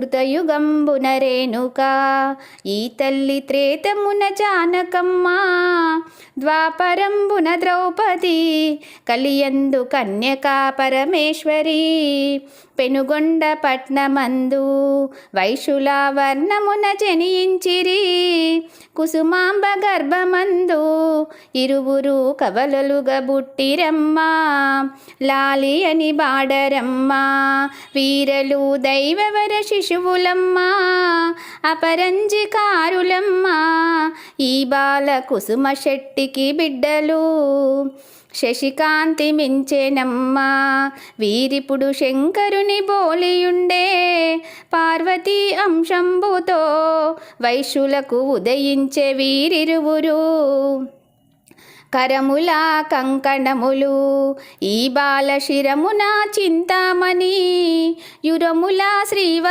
కృతయుగంబున రేణుక ఈ తల్లి త్రేతమున జానకమ్మ ద్వాపరంబున ద్రౌపది కలియందు కన్యకా పరమేశ్వరి పెనుగొండ పట్నమందు వైశులావర్ణమున వర్ణమున కుసుమాంబ గర్భమందు ఇరువురు కవలలుగా బుట్టిరమ్మా లాలి అని బాడరమ్మా వీరలు దైవవర శిశువులమ్మా అపరంజి కారులమ్మా ఈ బాల కుసుమ శెట్టికి బిడ్డలు. శశికాంతి మించేనమ్మా వీరిపుడు శంకరుని బోలియుండే ప్రతి అంశంబుతో వైశ్యులకు ఉదయించే వీరిరువురు. కరముల కంకణములు ఈ బాలశిరమున చింతామణి యురముల శ్రీవ